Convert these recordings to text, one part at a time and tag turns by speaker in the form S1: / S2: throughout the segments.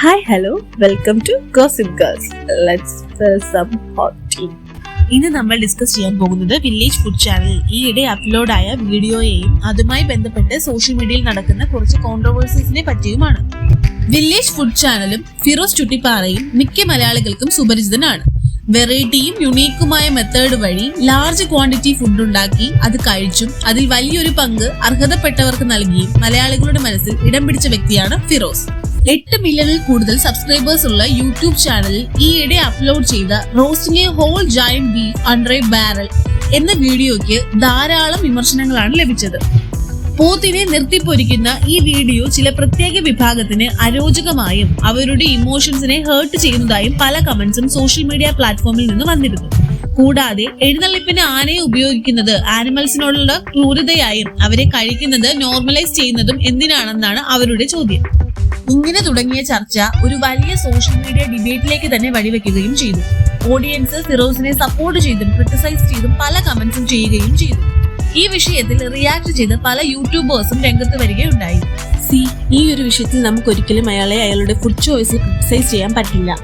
S1: Hi hello welcome to gossip girls let's some hot tea
S2: ഇന്ന് നമ്മൾ discuss ചെയ്യാൻ പോകുന്നത് വില്ലേജ് ഫുഡ് ചാനൽ ഈയിടെ അപ്ലോഡായ വീഡിയോയെയും അതുമായി ബന്ധപ്പെട്ട് സോഷ്യൽ മീഡിയയിൽ നടക്കുന്ന കുറച്ച് കോൺട്രവേഴ്സീസിനെ പറ്റിയുമാണ്. വില്ലേജ് ഫുഡ് ചാനലും ഫിറോസ് ചുട്ടിപ്പാറയും മിക്ക മലയാളികൾക്കും സുപരിചിതനാണ്. വെറൈറ്റിയും യുണീക്കുമായ മെത്തേഡ് വഴി ലാർജ് ക്വാണ്ടിറ്റി ഫുഡ് ഉണ്ടാക്കി അത് കഴിച്ചും അതിൽ വലിയൊരു പങ്ക് അർഹതപ്പെട്ടവർക്ക് നൽകിയും മലയാളികളുടെ മനസ്സിൽ ഇടം പിടിച്ച വ്യക്തിയാണ് ഫിറോസ്. എട്ട് മില്യണിൽ കൂടുതൽ സബ്സ്ക്രൈബേഴ്സ് ഉള്ള യൂട്യൂബ് ചാനലിൽ ഈയിടെ അപ്ലോഡ് ചെയ്ത roasting whole giant bee under a barrel എന്ന വീഡിയോയ്ക്ക് ധാരാളം വിമർശനങ്ങളാണ് ലഭിച്ചത്. പോത്തിനെ നിർത്തിപ്പൊരിക്കുന്ന ഈ വീഡിയോ ചില പ്രത്യേക വിഭാഗത്തിന് അരോചകമായും അവരുടെ ഇമോഷൻസിനെ ഹേർട്ട് ചെയ്യുന്നതായും പല കമന്റ്സും സോഷ്യൽ മീഡിയ പ്ലാറ്റ്ഫോമിൽ നിന്ന് വന്നിരുന്നു. കൂടാതെ എഴുന്നള്ളിപ്പിന് ആനയെ ഉപയോഗിക്കുന്നത് ആനിമൽസിനോടുള്ള ക്രൂരതയായും അവരെ കഴിക്കുന്നത് നോർമലൈസ് ചെയ്യുന്നതും എന്തിനാണെന്നാണ് അവരുടെ ചോദ്യം. ഇങ്ങനെ തുടങ്ങിയ ചർച്ച ഒരു വലിയ സോഷ്യൽ മീഡിയ ഡിബേറ്റിലേക്ക് തന്നെ വഴിവെക്കുകയും ചെയ്തു. ഓഡിയൻസ് ഫിറോസിനെ സപ്പോർട്ട് ചെയ്തും ക്രിട്ടിസൈസ് ചെയ്തും പല കമന്റ്സും ചെയ്യുകയും ചെയ്തു. ഈ വിഷയത്തിൽ റിയാക്ട് ചെയ്ത് പല യൂട്യൂബേഴ്സും രംഗത്ത് വരികയുണ്ടായി.
S1: സി ഈ ഒരു വിഷയത്തിൽ നമുക്ക് ഒരിക്കലും അയാളെ അയാളുടെ ഫുഡ് ചോയ്സ് ക്രിറ്റിസൈസ് ചെയ്യാൻ പറ്റില്ല.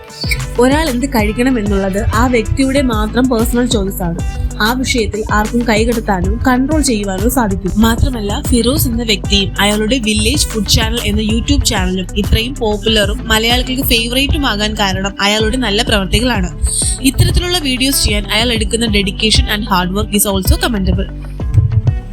S1: ഒരാൾ എന്ത് കഴിക്കണം എന്നുള്ളത് ആ വ്യക്തിയുടെ മാത്രം പേഴ്സണൽ ചോയ്സ് ആണ്. ആ വിഷയത്തിൽ ആർക്കും കൈകടത്താനോ കൺട്രോൾ ചെയ്യുവാനോ സാധിക്കും.
S2: മാത്രമല്ല ഫിറോസ് എന്ന വ്യക്തിയും അയാളുടെ വില്ലേജ് ഫുഡ് ചാനൽ എന്ന യൂട്യൂബ് ചാനലും ഇത്രയും പോപ്പുലറും മലയാളികൾക്ക് ഫേവറേറ്റും ആകാൻ കാരണം അയാളുടെ നല്ല പ്രവർത്തികളാണ്. ഇത്തരത്തിലുള്ള വീഡിയോസ് ചെയ്യാൻ അയാൾ എടുക്കുന്ന dedication and hard work is also commentable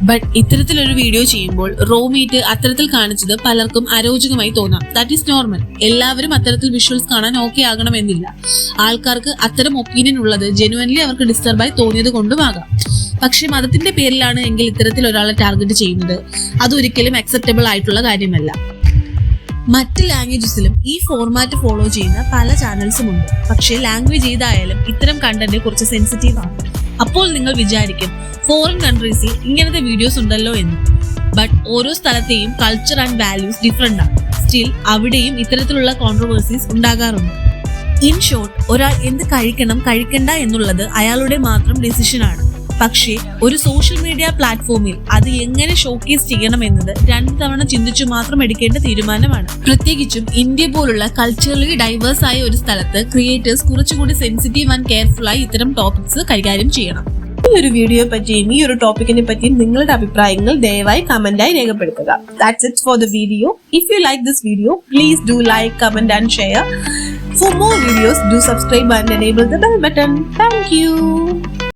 S2: but ഇത്തരത്തിലൊരു വീഡിയോ ചെയ്യുമ്പോൾ റോ മീറ്റ് അത്തരത്തിൽ കാണിച്ചത് പലർക്കും അരോചകമായി തോന്നാം. ദാറ്റ് ഈസ് നോർമൽ എല്ലാവരും അത്തരത്തിൽ വിഷ്വൽസ് കാണാൻ ഓക്കെ ആകണമെന്നില്ല. ആൾക്കാർക്ക് അത്തരം ഒപ്പീനിയൻ ഉള്ളത് ജെനുവൻലി അവർക്ക് ഡിസ്റ്റർബായി തോന്നിയത് കൊണ്ടുമാകാം പക്ഷെ മതത്തിന്റെ പേരിലാണ് എങ്കിൽ ഇത്തരത്തിൽ ഒരാളെ ടാർഗറ്റ് ചെയ്യുന്നത്. അതൊരിക്കലും അക്സെപ്റ്റബിൾ ആയിട്ടുള്ള കാര്യമല്ല. മറ്റ് ലാംഗ്വേജസിലും ഈ ഫോർമാറ്റ് ഫോളോ ചെയ്യുന്ന പല ചാനൽസും ഉണ്ട്. പക്ഷേ ലാംഗ്വേജ് ഏതായാലും ഇത്തരം കണ്ടന്റ് കുറച്ച് സെൻസിറ്റീവ് ആണ്. അപ്പോൾ നിങ്ങൾ വിചാരിക്കും ഫോറിൻ കൺട്രീസിൽ ഇങ്ങനത്തെ വീഡിയോസ് ഉണ്ടല്ലോ എന്ന്. ബട്ട് ഓരോ സ്ഥലത്തെയും കൾച്ചർ ആൻഡ് വാല്യൂസ് ഡിഫറെന്റ് ആണ്. സ്റ്റിൽ അവിടെയും ഇത്തരത്തിലുള്ള കോൺട്രവേഴ്സീസ് ഉണ്ടാകാറുണ്ട്. ഇൻ ഷോർട്ട് ഒരാൾ എന്ത് കഴിക്കണം കഴിക്കണ്ട എന്നുള്ളത് അയാളുടെ മാത്രം ഡിസിഷൻ ആണ്. പക്ഷേ ഒരു സോഷ്യൽ മീഡിയ പ്ലാറ്റ്ഫോമിൽ അത് എങ്ങനെ ഷോക്കേസ് ചെയ്യണം എന്നത് രണ്ടു തവണ ചിന്തിച്ചു മാത്രം എടുക്കേണ്ട തീരുമാനമാണ്. പ്രത്യേകിച്ചും ഇന്ത്യ പോലുള്ള കൾച്ചറലി ഡൈവേഴ്സ് ആയ ഒരു സ്ഥലത്ത് ക്രിയേറ്റേഴ്സ് കുറച്ചുകൂടി സെൻസിറ്റീവ് ആൻഡ് കെയർഫുൾ ആയി ഇത്തരം ടോപ്പിക്സ് കൈകാര്യം ചെയ്യണം.
S1: ഈ ഒരു വീഡിയോ പറ്റിയും ഈ ഒരു ടോപ്പിക്കിനെ പറ്റിയും നിങ്ങളുടെ അഭിപ്രായങ്ങൾ ദയവായി കമന്റായി രേഖപ്പെടുത്തുക. That's it for the video if you like this video please do like comment and share for more videos do subscribe and enable the bell button thank you